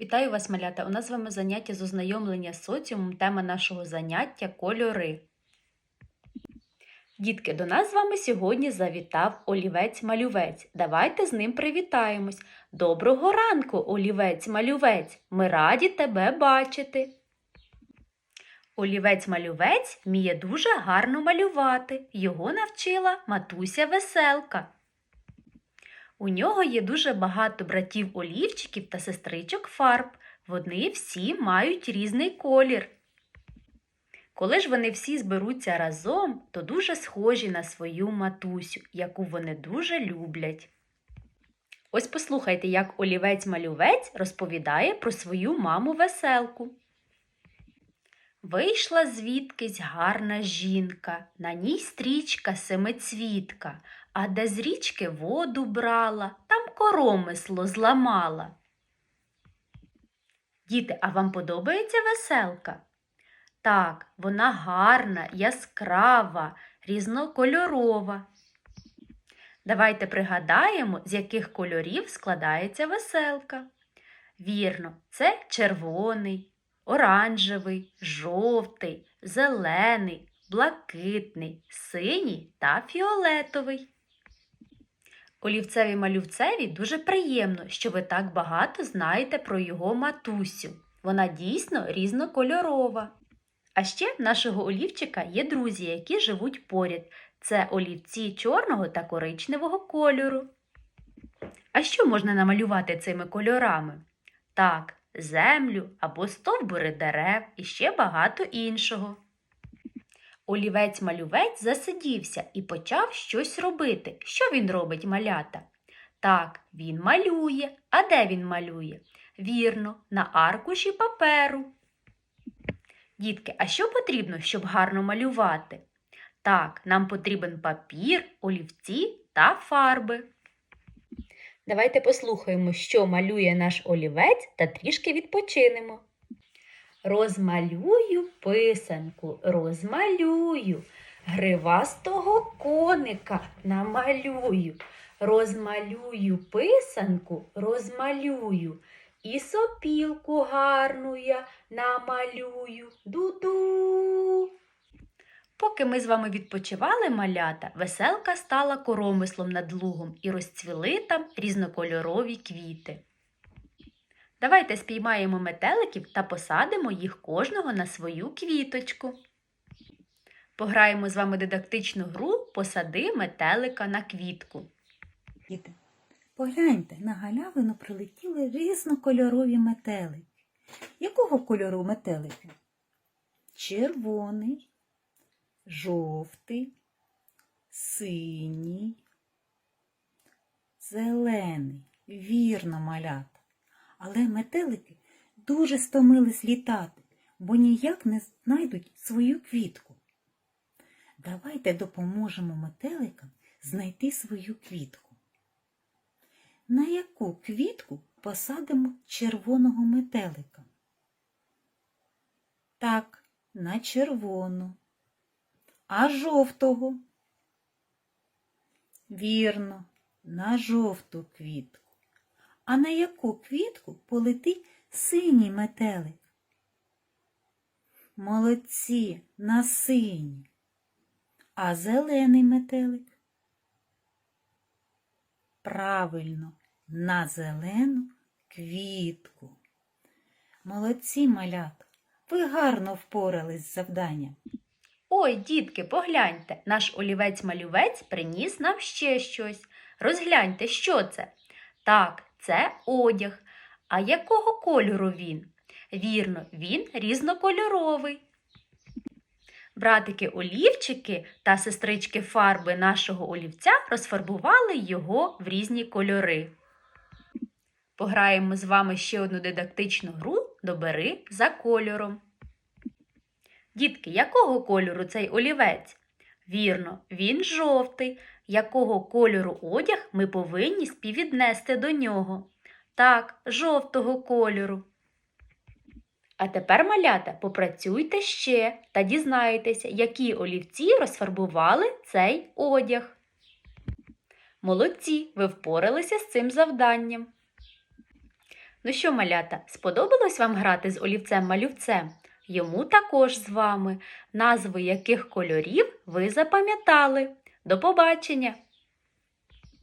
Вітаю вас, малята! У нас з вами заняття з ознайомлення з соціумом. Тема нашого заняття кольори. Дітки, до нас з вами сьогодні завітав олівець-малювець. Давайте з ним привітаємось. Доброго ранку, олівець-малювець! Ми раді тебе бачити. Олівець-малювець вміє дуже гарно малювати. Його навчила матуся веселка. У нього є дуже багато братів олівчиків та сестричок фарб. Вони всі мають різний колір. Коли ж вони всі зберуться разом, то дуже схожі на свою матусю, яку вони дуже люблять. Ось послухайте, як олівець-малювець розповідає про свою маму веселку. Вийшла звідкись гарна жінка, на ній стрічка семицвітка, а де з річки воду брала, там коромисло зламала. Діти, а вам подобається веселка? Так, вона гарна, яскрава, різнокольорова. Давайте пригадаємо, з яких кольорів складається веселка. Вірно, це червоний, оранжевий, жовтий, зелений, блакитний, синій та фіолетовий. Олівцеві малювцеві дуже приємно, що ви так багато знаєте про його матусю. Вона дійсно різнокольорова. А ще в нашого олівчика є друзі, які живуть поряд. Це олівці чорного та коричневого кольору. А що можна намалювати цими кольорами? Так, землю або стовбури дерев і ще багато іншого. Олівець-малювець засидівся і почав щось робити. Що він робить, малята? Так, він малює. А де він малює? Вірно, на аркуші паперу. Дітки, а що потрібно, щоб гарно малювати? Так, нам потрібен папір, олівці та фарби. Давайте послухаємо, що малює наш олівець, та трішки відпочинемо. Розмалюю писанку, розмалюю, гривастого коника намалюю, розмалюю писанку, розмалюю, і сопілку гарну я намалюю. Ду-ду. Поки ми з вами відпочивали малята, веселка стала коромислом над лугом і розцвіли там різнокольорові квіти. Давайте спіймаємо метеликів та посадимо їх кожного на свою квіточку. Пограємо з вами дидактичну гру Посади метелика на квітку. Діти, погляньте, на галявину прилетіли різнокольорові метелики. Якого кольору метелики? Червоний, жовтий, синій, зелений. Вірно, малята. Але метелики дуже стомились літати, бо ніяк не знайдуть свою квітку. Давайте допоможемо метеликам знайти свою квітку. На яку квітку посадимо червоного метелика? Так, на червону. А жовтого? Вірно, на жовту квітку. А на яку квітку полетить синій метелик? Молодці, на синій. А зелений метелик? Правильно, на зелену квітку. Молодці, малята, ви гарно впорались з завданням. Ой, дітки, погляньте, наш олівець-малювець приніс нам ще щось. Розгляньте, що це? Так, це одяг. А якого кольору він? Вірно, він різнокольоровий. Братики олівчики та сестрички фарби нашого олівця розфарбували його в різні кольори. Пограємо з вами ще одну дидактичну гру Добери за кольором. Дітки, якого кольору цей олівець? Вірно, він жовтий. Якого кольору одяг ми повинні співвіднести до нього? Так, жовтого кольору. А тепер, малята, попрацюйте ще та дізнайтеся, які олівці розфарбували цей одяг. Молодці, ви впоралися з цим завданням. Ну що, малята, сподобалось вам грати з олівцем-малювцем? Йому також з вами, назви яких кольорів ви запам'ятали. До побачення!